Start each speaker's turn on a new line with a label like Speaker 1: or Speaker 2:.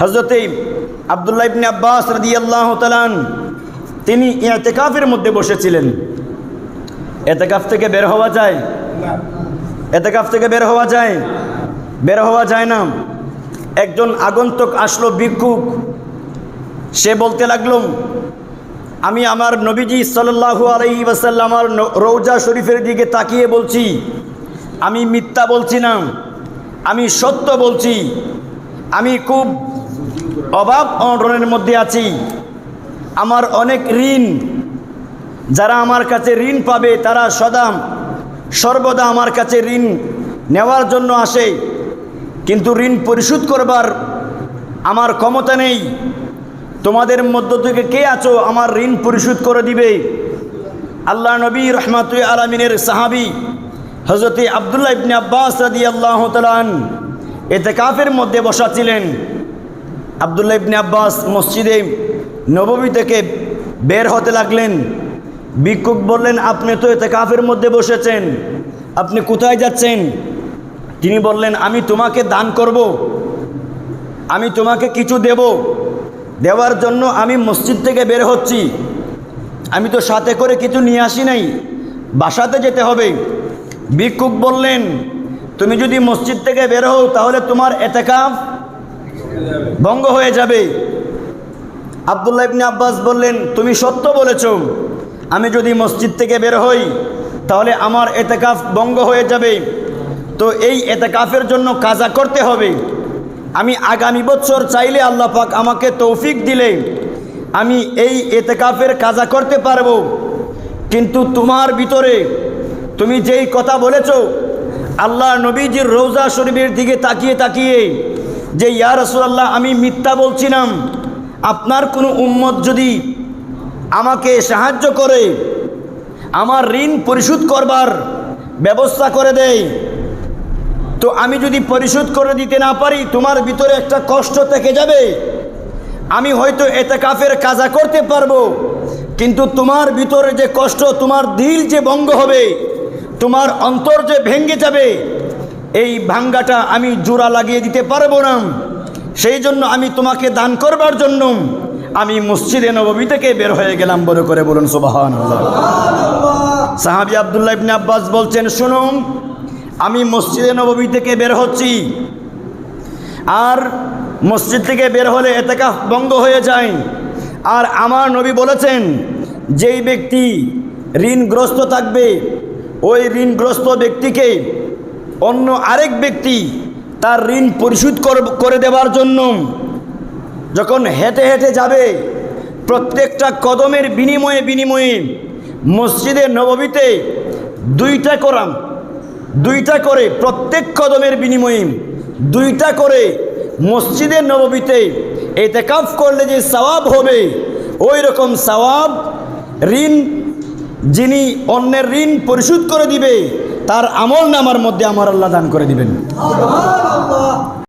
Speaker 1: হজরতে আবদুল্লাহ ইবনে আব্বাস রদি আল্লাহ তালান তিনি এতেকাফের মধ্যে বসেছিলেন। এতেকাফ থেকে বের হওয়া যায়? এতেকাফ থেকে বের হওয়া যায়? বের হওয়া যায় না। একজন আগন্তুক আসলো ভিক্ষুক। সে বলতে লাগল, আমি আমার নবীজি সাল্লাহু আলহি ওয়াসাল্লামার রৌজা শরীফের দিকে তাকিয়ে বলছি। আমি মিথ্যা বলছি না। আমি সত্য বলছি। আমি খুব অভাব অনটনের মধ্যে আছি। আমার অনেক ঋণ। যারা আমার কাছে ঋণ পাবে, তারা সদাম সর্বদা আমার কাছে ঋণ নেওয়ার জন্য আসে। কিন্তু ঋণ পরিশোধ করবার আমার ক্ষমতা নেই। তোমাদের মধ্য থেকে কে আছো আমার ঋণ পরিশোধ করে দিবে? আল্লাহ নবী রহমাত আলমিনের সাহাবি হজরত আবদুল্লাহ ইবনে আব্বাস রাদি আল্লাহ তালান এতে কাফের মধ্যে বসা ছিলেন। আবদুল্লাহ ইবনে আব্বাস মসজিদে নবমী থেকে বের হতে লাগলেন। ভিক্ষুক বললেন, আপনি তো এতে কাফের মধ্যে বসেছেন। আপনি কোথায় যাচ্ছেন? তিনি বললেন, আমি তোমাকে দান করব। আমি তোমাকে কিছু দেব। দেওয়ার জন্য আমি মসজিদ থেকে বের হচ্ছি। আমি তো সাথে করে কিছু নিয়ে আসি নাই। বাসাতে যেতে হবে। ভিক্ষুক বললেন, তুমি যদি মসজিদ থেকে বের হও, তাহলে তোমার এতেকাফ ভঙ্গ হয়ে যাবে। আবদুল্লাহ ইবনে আব্বাস বললেন, তুমি সত্য বলেছ। আমি যদি মসজিদ থেকে বের হই, তাহলে আমার এতেকাফ ভঙ্গ হয়ে যাবে। তো এই এতেকাফের জন্য কাজা করতে হবে। আমি আগামী বছর চাইলে আল্লাহ পাক আমাকে তৌফিক দিলে আমি এই এতেকাফের কাজা করতে পারব। কিন্তু তোমার ভিতরে তুমি যেই কথা বলেছ আল্লাহ নবীজির রৌজা শরীফের দিকে তাকিয়ে তাকিয়ে যে, ইয়া রসুল্লাহ আমি মিথ্যা বলছিলাম। আপনার কোনো উম্মত যদি আমাকে সাহায্য করে, আমার ঋণ পরিশোধ করবার ব্যবস্থা করে দেয়, তো আমি যদি পরিশোধ করে দিতে না পারি, তোমার ভিতরে একটা কষ্ট থেকে যাবে। আমি হয়তো এতে কাফের কাজা করতে পারব, কিন্তু তোমার ভিতরে যে কষ্ট, তোমার দিল যে ভঙ্গ হবে, তোমার অন্তর যে ভেঙ্গে যাবে এই ভাঙ্গাটা আমি জোড়া লাগিয়ে দিতে পারব না। সেই জন্য আমি তোমাকে দান করবার জন্য আমি মসজিদে নবী থেকে বের হয়ে গেলাম বলে করে বলুন সুবাহান সাহাবি আবদুল্লাহ ইবনে আব্বাস বলছেন, শুনুন, আমি মসজিদে নবী থেকে বের হচ্ছি। আর মসজিদ থেকে বের হলে এতেকাফ বঙ্গ হয়ে যায়। আর আমার নবী বলেছেন, যেই ব্যক্তি ঋণগ্রস্ত থাকবে, ওই ঋণগ্রস্ত ব্যক্তিকে অন্য আরেক ব্যক্তি তার ঋণ পরিশোধ করে দেওয়ার জন্য যখন হেঁটে হেঁটে যাবে, প্রত্যেকটা কদমের বিনিময়ে বিনিময়ে মসজিদে নবমীতে দুইটা করাম, দুইটা করে প্রত্যেক কদমের বিনিময়ে দুইটা করে মসজিদের নবমীতে এতে কাফ করলে যে সওয়াব হবে, ওই রকম সওয়াব ঋণ যিনি অন্যের ঋণ পরিশোধ করে দিবে তার আমল নামার মধ্যে আমার আল্লাহ দান করে দিবেন।